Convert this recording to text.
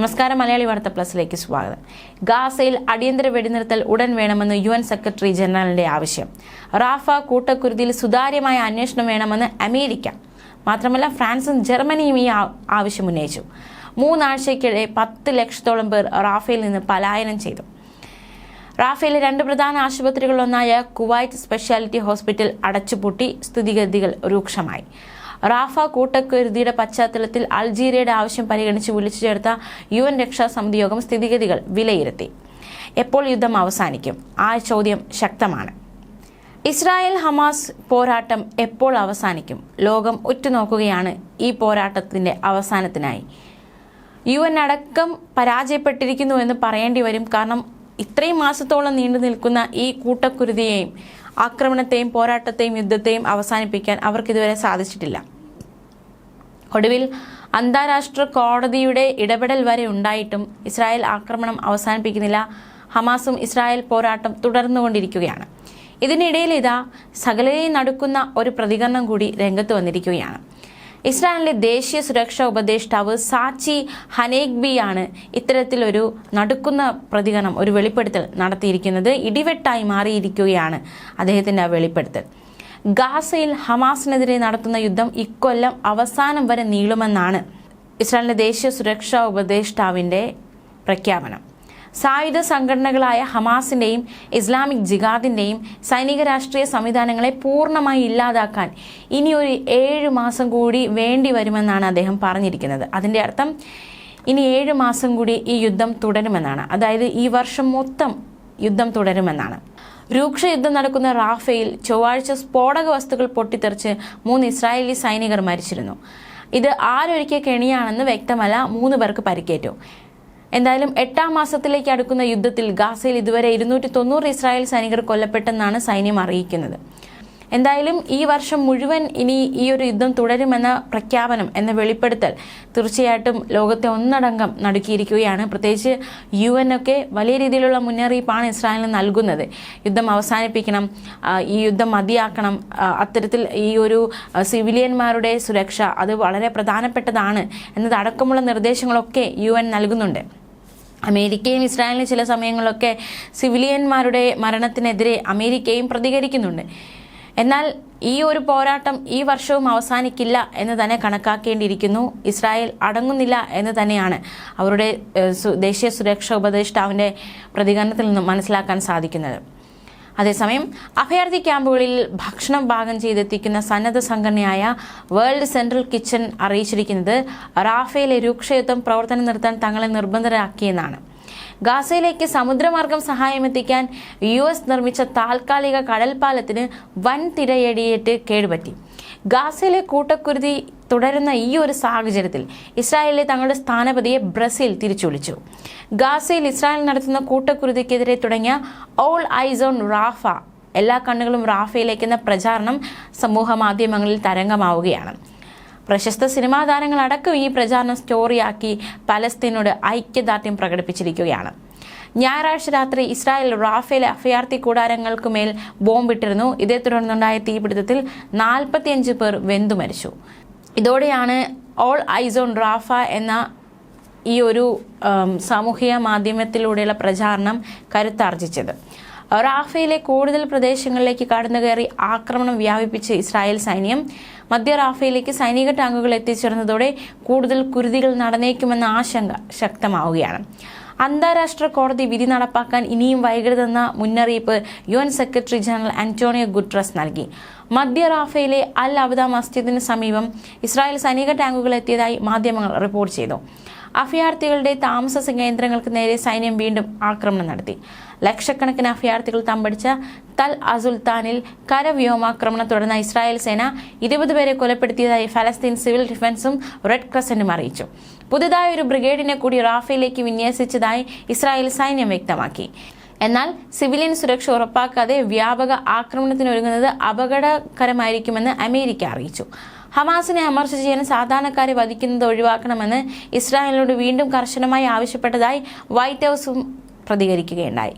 നമസ്കാരം മലയാളി വാർത്ത പ്ലസിലേക്ക് സ്വാഗതം. ഗാസയിൽ അടിയന്തര വെടിനിർത്തൽ ഉടൻ വേണമെന്ന് യു എൻ സെക്രട്ടറി ജനറലിന്റെ ആവശ്യം. റാഫ കൂട്ടക്കുരുതിയിൽ സുതാര്യമായ അന്വേഷണം വേണമെന്ന് അമേരിക്ക. മാത്രമല്ല ഫ്രാൻസും ജർമ്മനിയും ഈ ആവശ്യം ഉന്നയിച്ചു. മൂന്നാഴ്ചയ്ക്കിടെ പത്ത് ലക്ഷത്തോളം പേർ റാഫയിൽ നിന്ന് പലായനം ചെയ്തു. റാഫേലിലെ രണ്ട് പ്രധാന ആശുപത്രികളിലൊന്നായ കുവൈറ്റ് സ്പെഷ്യാലിറ്റി ഹോസ്പിറ്റൽ അടച്ചുപൂട്ടി സ്ഥിതിഗതികൾ രൂക്ഷമായി. റാഫ കൂട്ടക്കുരുതിയുടെ പശ്ചാത്തലത്തിൽ അൾജീരിയയുടെ ആവശ്യം പരിഗണിച്ച് വിളിച്ചു ചേർത്ത യു എൻ രക്ഷാസമിതി യോഗം സ്ഥിതിഗതികൾ വിലയിരുത്തി. എപ്പോൾ യുദ്ധം അവസാനിക്കും? ആ ചോദ്യം ശക്തമാണ്. ഇസ്രായേൽ ഹമാസ് പോരാട്ടം എപ്പോൾ അവസാനിക്കും? ലോകം ഉറ്റുനോക്കുകയാണ് ഈ പോരാട്ടത്തിന്റെ അവസാനത്തിനായി. യു എൻ അടക്കം പരാജയപ്പെട്ടിരിക്കുന്നു എന്ന് പറയേണ്ടി വരും. കാരണം ഇത്രയും മാസത്തോളം നീണ്ടു നിൽക്കുന്ന ഈ കൂട്ടക്കുരുതിയെയും ആക്രമണത്തെയും പോരാട്ടത്തെയും യുദ്ധത്തെയും അവസാനിപ്പിക്കാൻ അവർക്കിതുവരെ സാധിച്ചിട്ടില്ല. ഒടുവിൽ അന്താരാഷ്ട്ര കോടതിയുടെ ഇടപെടൽ വരെ ഉണ്ടായിട്ടും ഇസ്രായേൽ ആക്രമണം അവസാനിപ്പിക്കുന്നില്ല. ഹമാസും ഇസ്രായേൽ പോരാട്ടം തുടർന്നുകൊണ്ടിരിക്കുകയാണ്. ഇതിനിടയിൽ ഇതാ സകലരെയും നടക്കുന്ന ഒരു പ്രതികരണം കൂടി രംഗത്ത് വന്നിരിക്കുകയാണ്. ഇസ്രായേലിലെ ദേശീയ സുരക്ഷാ ഉപദേഷ്ടാവ് സാച്ചി ഹനേഗ്ബിയാണ് ഇത്തരത്തിലൊരു നടുക്കുന്ന പ്രതികരണം ഒരു വെളിപ്പെടുത്തൽ നടത്തിയിരിക്കുന്നത്. ഇടിവെട്ടായി മാറിയിരിക്കുകയാണ് അദ്ദേഹത്തിന്റെ ആ വെളിപ്പെടുത്തൽ. ഗാസയിൽ ഹമാസിനെതിരെ നടത്തുന്ന യുദ്ധം ഇക്കൊല്ലം അവസാനം വരെ നീളുമെന്നാണ് ഇസ്രായേലിന്റെ ദേശീയ സുരക്ഷാ ഉപദേഷ്ടാവിന്റെ പ്രഖ്യാപനം. സായുധ സംഘടനകളായ ഹമാസിന്റെയും ഇസ്ലാമിക് ജിഹാദിന്റെയും സൈനിക രാഷ്ട്രീയ സംവിധാനങ്ങളെ പൂർണമായി ഇല്ലാതാക്കാൻ ഇനി ഒരു ഏഴ് മാസം കൂടി വേണ്ടി വരുമെന്നാണ് അദ്ദേഹം പറഞ്ഞിരിക്കുന്നത്. അതിന്റെ അർത്ഥം ഇനി ഏഴ് മാസം കൂടി ഈ യുദ്ധം തുടരുമെന്നാണ്. അതായത് ഈ വർഷം മൊത്തം യുദ്ധം തുടരുമെന്നാണ്. രൂക്ഷ യുദ്ധം നടക്കുന്ന റാഫയിൽ ചൊവ്വാഴ്ച സ്ഫോടക വസ്തുക്കൾ പൊട്ടിത്തെറിച്ച് മൂന്ന് ഇസ്രായേലി സൈനികർ മരിച്ചിരുന്നു. ഇത് ആരൊരുക്കിയ കെണിയാണെന്ന് വ്യക്തമല്ല മൂന്ന് പേർക്ക് പരിക്കേറ്റു. എന്തായാലും എട്ടാം മാസത്തിലേക്ക് അടുക്കുന്ന യുദ്ധത്തിൽ ഗാസയിൽ ഇതുവരെ ഇരുന്നൂറ്റി തൊണ്ണൂറ് ഇസ്രായേൽ സൈനികർ കൊല്ലപ്പെട്ടെന്നാണ് സൈന്യം അറിയിക്കുന്നത്. എന്തായാലും ഈ വർഷം മുഴുവൻ ഇനി ഈ ഒരു യുദ്ധം തുടരുമെന്ന പ്രഖ്യാപനം എന്ന വെളിപ്പെടുത്തൽ തീർച്ചയായിട്ടും ലോകത്തെ ഒന്നടങ്കം നടുക്കിയിരിക്കുകയാണ്. പ്രത്യേകിച്ച് യു എൻ ഒക്കെ വലിയ രീതിയിലുള്ള മുന്നറിയിപ്പാണ് ഇസ്രായേലിന് നൽകുന്നത്. യുദ്ധം അവസാനിപ്പിക്കണം ഈ യുദ്ധം മതിയാക്കണം അത്തരത്തിൽ ഈ ഒരു സിവിലിയന്മാരുടെ സുരക്ഷ അത് വളരെ പ്രധാനപ്പെട്ടതാണ് എന്നതടക്കമുള്ള നിർദ്ദേശങ്ങളൊക്കെ യു എൻ നൽകുന്നുണ്ട്. അമേരിക്കയും ഇസ്രായേലിനും ചില സമയങ്ങളിലൊക്കെ സിവിലിയന്മാരുടെ മരണത്തിനെതിരെ അമേരിക്കയും പ്രതികരിക്കുന്നുണ്ട്. എന്നാൽ ഈ ഒരു പോരാട്ടം ഈ വർഷവും അവസാനിക്കില്ല എന്ന് തന്നെ കണക്കാക്കേണ്ടിയിരിക്കുന്നു. ഇസ്രായേൽ അടങ്ങുന്നില്ല എന്ന് തന്നെയാണ് അവരുടെ ദേശീയ സുരക്ഷാ ഉപദേഷ്ടാവിന്റെ പ്രതികരണത്തിൽ നിന്നും മനസ്സിലാക്കാൻ സാധിക്കുന്നത്. അതേസമയം അഭയാർത്ഥി ക്യാമ്പുകളിൽ ഭക്ഷണം പാകം ചെയ്തെത്തിക്കുന്ന സന്നദ്ധ സംഘടനയായ വേൾഡ് സെൻട്രൽ കിച്ചൺ അറിയിച്ചിരിക്കുന്നത് റാഫേലെ രൂക്ഷയുദ്ധം പ്രവർത്തനം നിർത്താൻ തങ്ങളെ നിർബന്ധരാക്കിയെന്നാണ്. ഗാസയിലേക്ക് സമുദ്രമാർഗം സഹായമെത്തിക്കാൻ യു എസ് നിർമ്മിച്ച താൽക്കാലിക കടൽപ്പാലത്തിന് വൻ തിരയടിയേറ്റ് കേടുപറ്റി. ഗാസയിലെ കൂട്ടക്കുരുതി തുടരുന്ന ഈ ഒരു സാഹചര്യത്തിൽ ഇസ്രായേലിലെ തങ്ങളുടെ സ്ഥാനപതിയെ ബ്രസീൽ തിരിച്ചുവിളിച്ചു ഗാസയിൽ ഇസ്രായേൽ നടത്തുന്ന കൂട്ടക്കുരുതിക്കെതിരെ തുടങ്ങിയ ഓൾ ഐസോൺ റാഫ എല്ലാ കണ്ണുകളും റാഫയിലേക്കെന്ന പ്രചാരണം സമൂഹ മാധ്യമങ്ങളിൽ തരംഗമാവുകയാണ്. പ്രശസ്ത സിനിമാ താരങ്ങളടക്കം ഈ പ്രചാരണം സ്റ്റോറിയാക്കി പലസ്തീനോട് ഐക്യദാർഢ്യം പ്രകടിപ്പിച്ചിരിക്കുകയാണ്. ഞായറാഴ്ച രാത്രി ഇസ്രായേൽ റാഫേൽ അഭയാർത്ഥി കൂടാരങ്ങൾക്കുമേൽ ബോംബിട്ടിരുന്നു. ഇതേ തുടർന്നുണ്ടായ തീപിടുത്തത്തിൽ നാൽപ്പത്തിയഞ്ച് പേർ വെന്തു മരിച്ചു. ഇതോടെയാണ് ഓൾ ഐസോൺ റാഫ എന്ന ഈ ഒരു സാമൂഹിക മാധ്യമത്തിലൂടെയുള്ള പ്രചാരണം കരുത്താർജിച്ചത്. റാഫയിലെ കൂടുതൽ പ്രദേശങ്ങളിലേക്ക് കടന്നു കയറി ആക്രമണം വ്യാപിപ്പിച്ച് ഇസ്രായേൽ സൈന്യം മധ്യ റാഫയിലേക്ക് സൈനിക ടാങ്കുകൾ എത്തിച്ചേർന്നതോടെ കൂടുതൽ കുരുതികൾ നടന്നേക്കുമെന്ന ആശങ്ക ശക്തമാവുകയാണ്. അന്താരാഷ്ട്ര കോടതി വിധി നടപ്പാക്കാൻ ഇനിയും വൈകരുതെന്ന മുന്നറിയിപ്പ് U N secretary general Antonio Guterres നൽകി. മധ്യ റാഫയിലെ അൽ അബദ മസ്ജിദിന് സമീപം ഇസ്രായേൽ സൈനിക ടാങ്കുകൾ എത്തിയതായി മാധ്യമങ്ങൾ റിപ്പോർട്ട് ചെയ്തു. അഭയാർത്ഥികളുടെ താമസ കേന്ദ്രങ്ങൾക്ക് നേരെ സൈന്യം വീണ്ടും ആക്രമണം നടത്തി. ലക്ഷക്കണക്കിന് അഭയാർത്ഥികൾ തമ്പടിച്ച തൽ അസുൽത്താനിൽ കരവ്യോമാക്രമണം തുടർന്ന ഇസ്രായേൽ സേന ഇരുപത് പേരെ കൊലപ്പെടുത്തിയതായി ഫലസ്തീൻ സിവിൽ ഡിഫൻസും റെഡ് ക്രസന്റും അറിയിച്ചു. പുതുതായ ഒരു ബ്രിഗേഡിനെ കൂടി റാഫയിലേക്ക് വിന്യസിച്ചതായി ഇസ്രായേൽ സൈന്യം വ്യക്തമാക്കി. എന്നാൽ സിവിലിയൻ സുരക്ഷ ഉറപ്പാക്കാതെ വ്യാപക ആക്രമണത്തിനൊരുങ്ങുന്നത് അപകടകരമായിരിക്കുമെന്ന് അമേരിക്ക അറിയിച്ചു. ഹമാസിനെ അമർച്ച ചെയ്യാൻ സാധാരണക്കാരെ വധിക്കുന്നത് ഒഴിവാക്കണമെന്ന് ഇസ്രായേലിനോട് വീണ്ടും കർശനമായി ആവശ്യപ്പെട്ടതായി വൈറ്റ് ഹൗസും പ്രതികരിക്കുകയുണ്ടായി.